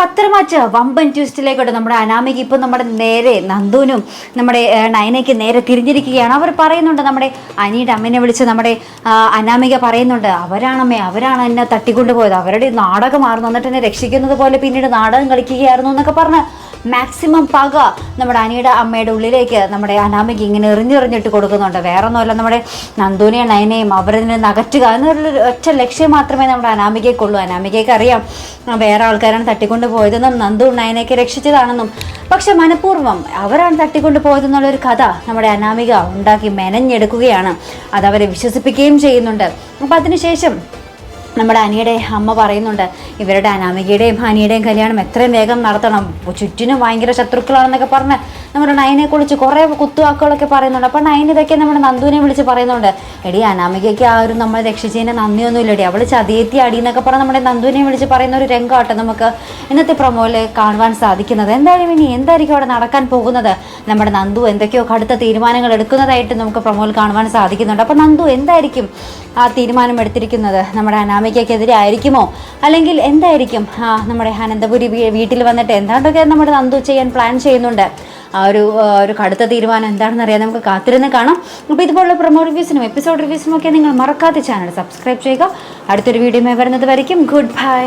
പത്രമാച്ച് വമ്പൻ ട്വിസ്റ്റിലേക്കോട്ട് നമ്മുടെ അനാമിക ഇപ്പം നമ്മുടെ നേരെ നന്ദുവിനും നമ്മുടെ നയനയ്ക്ക് നേരെ തിരിഞ്ഞിരിക്കുകയാണ്. അവർ പറയുന്നുണ്ട് നമ്മുടെ അനിയുടെ അമ്മനെ വിളിച്ച് നമ്മുടെ അനാമിക പറയുന്നുണ്ട് അവരാണമ്മേ അവരാണ് എന്നെ തട്ടിക്കൊണ്ടുപോയത്. അവരുടെ നാടകമായിരുന്നു എന്നിട്ട് എന്നെ രക്ഷിക്കുന്നത് പോലെ പിന്നീട് നാടകം കളിക്കുകയായിരുന്നു എന്നൊക്കെ പറഞ്ഞ് മാക്സിമം പക നമ്മുടെ അനിയുടെ അമ്മയുടെ ഉള്ളിലേക്ക് നമ്മുടെ അനാമിക ഇങ്ങനെ എറിഞ്ഞെറിഞ്ഞിട്ട് കൊടുക്കുന്നുണ്ട്. വേറെ ഒന്നുമല്ല നമ്മുടെ നന്ദുവിനെയും നയനെയും അവരതിനെ നകറ്റുക എന്നൊരു ഒറ്റ ലക്ഷ്യം മാത്രമേ നമ്മുടെ അനാമികയ്ക്കുള്ളൂ. അനാമികയ്ക്ക് അറിയാം വേറെ ആൾക്കാരാണ് തട്ടിക്കൊണ്ട് പോയതെന്നും നന്ദു നയനയ്ക്ക് രക്ഷിച്ചതാണെന്നും. പക്ഷെ മനഃപൂർവം അവരാണ് തട്ടിക്കൊണ്ട് പോയതെന്നുള്ളൊരു കഥ നമ്മുടെ അനാമിക ഉണ്ടാക്കി മെനഞ്ഞെടുക്കുകയാണ്. അതവരെ വിശ്വസിപ്പിക്കുകയും ചെയ്യുന്നുണ്ട്. അപ്പം അതിനുശേഷം നമ്മുടെ അനിയുടെ അമ്മ പറയുന്നുണ്ട് ഇവരുടെ അനാമികയുടെയും അനിയുടെയും കല്യാണം എത്രയും വേഗം നടത്തണം. ചുറ്റിനും ഭയങ്കര ശത്രുക്കളാണെന്നൊക്കെ പറഞ്ഞ് നമ്മുടെ നയനെ കുറിച്ച് കുറേ കുത്തുവാക്കുകളൊക്കെ പറയുന്നുണ്ട്. അപ്പോൾ നയൻ ഇതൊക്കെ നമ്മുടെ നന്ദുവിനെ വിളിച്ച് പറയുന്നുണ്ട്. എടി അനാമികയ്ക്ക് ആരും നമ്മളെ രക്ഷിച്ചതിന്റെ നന്ദിയൊന്നും ഇല്ലടി അവൾ ചതിയെത്തി അടി എന്നൊക്കെ പറഞ്ഞ് നമ്മുടെ നന്ദുവിനെ വിളിച്ച് പറയുന്ന ഒരു രംഗമാട്ടോ നമുക്ക് ഇന്നത്തെ പ്രൊമോയിൽ കാണുവാൻ സാധിക്കുന്നത്. എന്തായാലും ഇനി എന്തായിരിക്കും അവിടെ നടക്കാൻ പോകുന്നത്? നമ്മുടെ നന്ദു എന്തൊക്കെയോ കടുത്ത തീരുമാനങ്ങൾ എടുക്കുന്നതായിട്ട് നമുക്ക് പ്രൊമോയിൽ കാണുവാൻ സാധിക്കുന്നുണ്ട്. അപ്പോൾ നന്ദു എന്തായിരിക്കും ആ തീരുമാനം എടുത്തിരിക്കുന്നത്? നമ്മുടെ അനാമികയ്ക്കെതിരെ ആയിരിക്കുമോ? അല്ലെങ്കിൽ എന്തായിരിക്കും ആ നമ്മുടെ അനന്തപുരി വീട്ടിൽ വന്നിട്ട്? എന്താണ്ടൊക്കെ നമ്മുടെ നന്ദു ചെയ്യാൻ പ്ലാൻ ചെയ്യുന്നുണ്ട്? ആ ഒരു ഒരു കടുത്ത തീരുമാനം എന്താണെന്ന് അറിയാൻ നമുക്ക് കാത്തിരുന്ന് കാണാം. അപ്പോൾ ഇതുപോലുള്ള പ്രൊമോ റിവ്യൂസിനും എപ്പിസോഡ് റിവ്യൂസിനും ഒക്കെ നിങ്ങൾ മറക്കാതെ ചാനൽ സബ്സ്ക്രൈബ് ചെയ്യുക. അടുത്തൊരു വീഡിയോ വരുന്നത് വരയ്ക്കും. Good bye